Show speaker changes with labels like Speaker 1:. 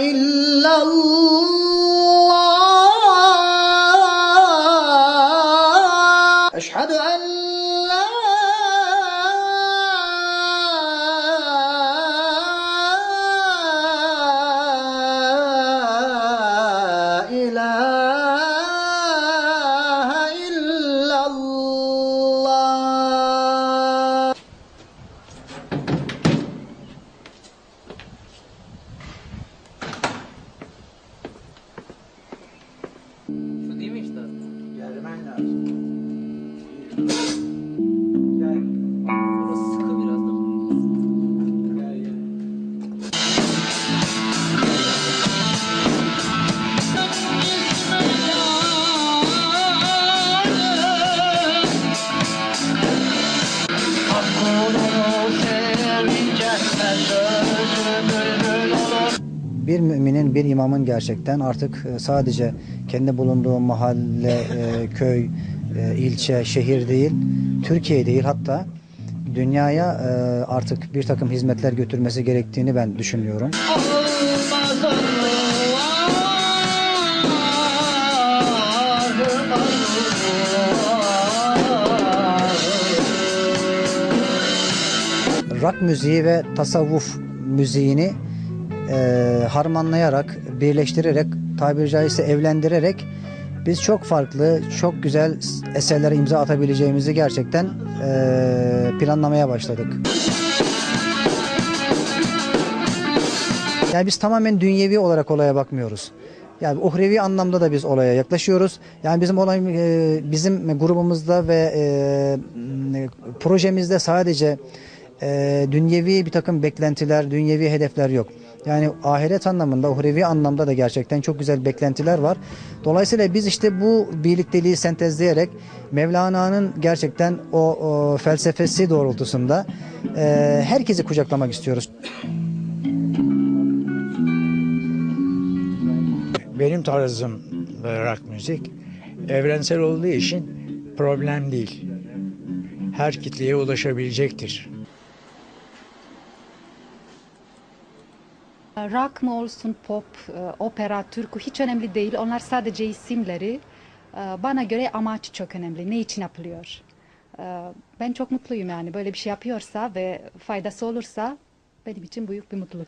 Speaker 1: إلا الله. أشهد أن Bir müminin, bir imamın gerçekten artık e, sadece kendi bulunduğu mahalle, e, köy, e, ilçe, şehir değil, Türkiye değil hatta dünyaya e, artık bir takım hizmetler götürmesi gerektiğini ben düşünüyorum. Rock müziği ve tasavvuf müziğini e, harmanlayarak, birleştirerek, tabiri caizse evlendirerek biz çok farklı, çok güzel eserlere imza atabileceğimizi gerçekten e, planlamaya başladık. Yani biz tamamen dünyevi olarak olaya bakmıyoruz. Yani uhrevi anlamda da biz olaya yaklaşıyoruz. Yani bizim olay bizim grubumuzda ve projemizde sadece dünyevi bir takım beklentiler, dünyevi hedefler yok. Yani ahiret anlamında, uhrevi anlamda da gerçekten çok güzel beklentiler var. Dolayısıyla biz işte bu birlikteliği sentezleyerek Mevlana'nın gerçekten o, o felsefesi doğrultusunda e, herkesi kucaklamak istiyoruz.
Speaker 2: Benim tarzım rock müzik evrensel olduğu için problem değil. Her kitleye ulaşabilecektir.
Speaker 3: Rock mı olsun, pop, e, opera, türkü hiç önemli değil. Onlar sadece isimleri. E, Bana göre amaç çok önemli. Ne için yapılıyor? E, Ben çok mutluyum yani. Böyle bir şey yapıyorsa ve faydası olursa benim için büyük bir mutluluk.